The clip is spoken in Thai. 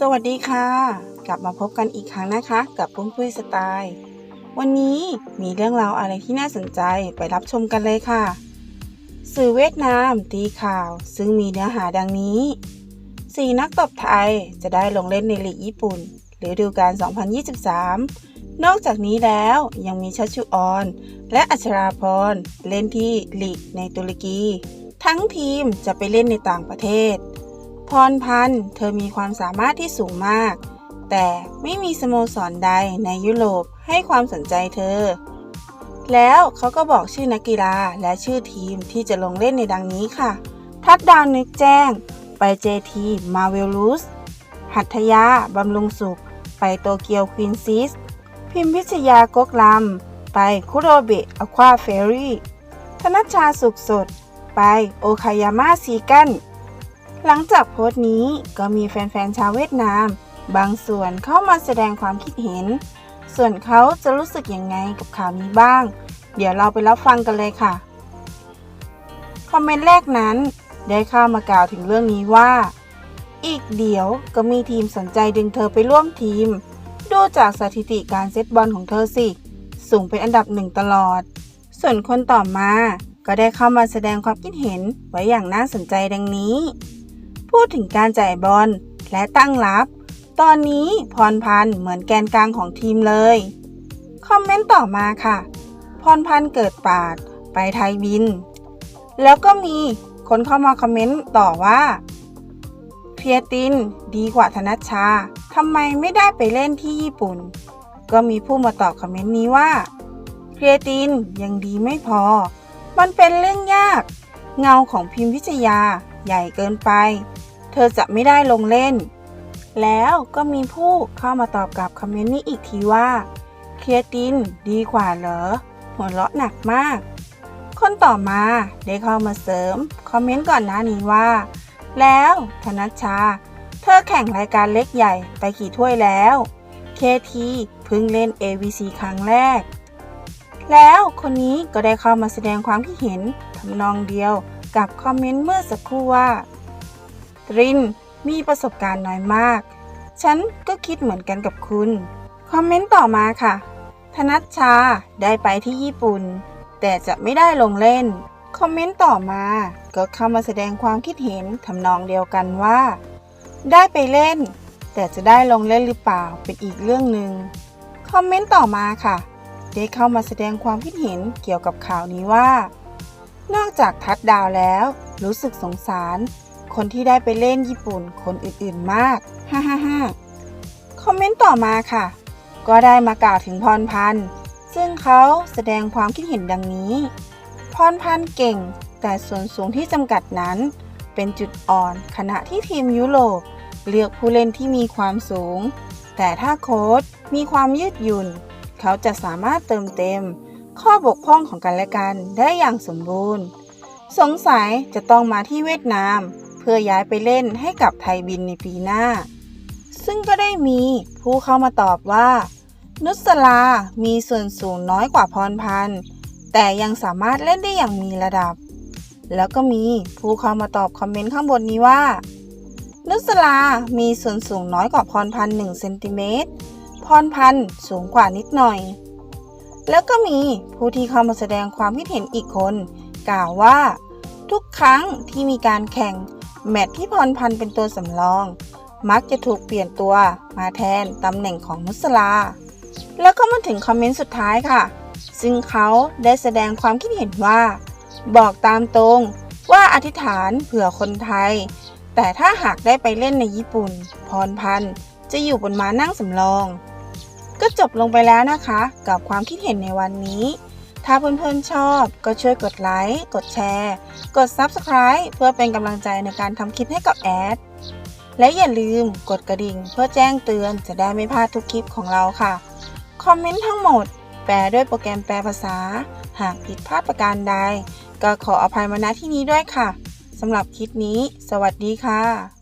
สวัสดีค่ะ กลับมาพบกันอีกครั้งนะคะ กับปุ้มปุ้ยสไตล์ วันนี้มีเรื่องราวอะไรที่น่าสนใจไปรับชมกันเลยค่ะ สื่อเวียดนามตีข่าว ซึ่งมีเนื้อหาดังนี้สี่นักตบไทยจะได้ลงเล่นในลีกญี่ปุ่นหรือดูการ 2023 นอกจากนี้แล้วยังมีชัชชุออน และอัชราพร เล่นที่ลีกในตุรกี ทั้งทีมจะไปเล่นในต่างประเทศ พรพันธ์เธอมีความสามารถที่สูงมาก แต่ไม่มีสโมสรใดในยุโรปให้ความสนใจเธอ แล้วเขาก็บอกชื่อนักกีฬาและชื่อทีมที่จะลงเล่นในดังนี้ค่ะ ทัดดาวนึกแจ้ง ไปเจทีมาเวลูสหัตถยาบำรุงสุข ไปโตเกียวควีนซิสพิมพิชยากกลำไปคุโรเบะอควาเฟรี่ ธนชชาสุขสด ไปโอคายาม่าซีกัน หลังจากโพสต์นี้ก็มีแฟนๆชาวเวียดนาม บางส่วนเข้ามาแสดงความคิดเห็น ส่วนเขาจะรู้สึกยังไงกับข่าวนี้บ้าง เดี๋ยวเราไปรับฟังกันเลยค่ะ คอมเมนต์แรกนั้น ได้เข้ามากล่าวถึงเรื่องนี้ว่า อีกเดี๋ยวก็มีทีมสนใจดึงเธอไปร่วมทีม ดูจากสถิติการเซตบอลของเธอสิ สูงเป็นอันดับหนึ่งตลอด ส่วนคนต่อมาก็ได้เข้ามาแสดงความคิดเห็นไว้อย่างน่าสนใจดังนี้ พูดถึงการจ่ายบอลและตั้งรับ ตอนนี้พรพันธ์เหมือนแกนกลางของทีมเลย คอมเมนต์ต่อมาค่ะ พรพันธ์เกิดปาด ไปไทยบิน แล้วก็มีคนเข้ามาคอมเมนต์ต่อว่าเพียตินดีกว่าธนัชชาทำไมไม่ได้ไปเล่นที่ญี่ปุ่น ก็มีผู้มาตอบคอมเมนต์นี้ว่าเพียตินยังดีไม่พอ มันเป็นเรื่องยาก เงาของพิมพิชยาใหญ่เกินไป เธอจะไม่ได้ลงเล่น แล้วก็มีผู้เข้ามาตอบกลับคอมเมนต์นี้อีกทีว่า เคลียตินดีกว่าเหรอ หัวเราะหนักมาก คนต่อมาได้เข้ามาเสริม คอมเมนต์ก่อนหน้านี้ว่า แล้วธนัชชา เธอแข่งรายการเล็กใหญ่ไปกี่ถ้วยแล้วเคทีเพิ่งเล่น AVC ครั้งแรก แล้วคนนี้ก็ได้เข้ามาแสดงความคิดเห็นทำนองเดียวกับคอมเมนต์เมื่อสักครู่ว่า รินมีประสบการณ์น้อยมาก ฉันก็คิดเหมือนกันกับคุณ คอมเมนต์ต่อมาค่ะ ธนัชชาได้ไปที่ญี่ปุ่น แต่จะไม่ได้ลงเล่น คอมเมนต์ต่อมา ก็เข้ามาแสดงความคิดเห็นทำนองเดียวกันว่า ได้ไปเล่น แต่จะได้ลงเล่นหรือเปล่าเป็นอีกเรื่องหนึ่งคอมเมนต์ต่อมาค่ะได้เข้ามาแสดงความคิดเห็นเกี่ยวกับข่าวนี้ว่า นอกจากทัดดาวแล้ว รู้สึกสงสาร คนที่ได้ไปเล่นญี่ปุ่นคนอื่นๆมาก ฮ่าฮ่าฮ่าคอมเมนต์ต่อมาค่ะ ก็ได้มากล่าวถึงพรพันธ์ ซึ่งเขาแสดงความคิดเห็นดังนี้ พรพันธ์เก่ง แต่ส่วนสูงที่จำกัดนั้น เป็นจุดอ่อนขณะที่ทีมยุโรปเลือกผู้เล่นที่มีความสูง แต่ถ้าโค้ชมีความยืดหยุ่น เขาจะสามารถเติมเต็ม ข้อบกพร่องของกันและกันได้อย่างสมบูรณ์ สงสัยจะต้องมาที่เวียดนาม พื่อย้ายไปเล่นให้กับไทยบินในปีหน้า ซึ่งก็ได้มีผู้เข้ามาตอบว่า นุสลามีส่วนสูงน้อยกว่าพรพันธ์แต่ยังสามารถเล่นได้อย่างมีระดับ แล้วก็มีผู้เข้ามาตอบคอมเมนต์ข้างบนนี้ว่า นุสลามีส่วนสูงน้อยกว่าพรพันธ์1เซนติเมตรพรพันธ์สูงกว่านิดหน่อย แล้วก็มีผู้ที่เข้ามาแสดงความคิดเห็นอีกคน กล่าวว่า ทุกครั้งที่มีการแข่ง แมตที่พรพันธ์เป็นตัวสำรอง มักจะถูกเปลี่ยนตัวมาแทนตำแหน่งของนุสลา แล้วก็มาถึงคอมเมนต์สุดท้ายค่ะ ซึ่งเขาได้แสดงความคิดเห็นว่า บอกตามตรงว่าอธิษฐานเผื่อคนไทย แต่ถ้าหากได้ไปเล่นในญี่ปุ่น พรพันธ์จะอยู่บนม้านั่งสำรอง ก็จบลงไปแล้วนะคะ กับความคิดเห็นในวันนี้ ถ้าเพื่อนๆชอบก็ช่วยกดไลค์ กดแชร์ กด Subscribe เพื่อเป็นกำลังใจในการทำคลิปให้กับแอด และอย่าลืมกดกระดิ่งเพื่อแจ้งเตือนจะได้ไม่พลาดทุกคลิปของเราค่ะ คอมเมนต์ทั้งหมด แปลด้วยโปรแกรมแปลภาษา หากผิดพลาดประการใด ก็ขออภัยมาณที่นี้ด้วยค่ะสำหรับคลิปนี้ สวัสดีค่ะ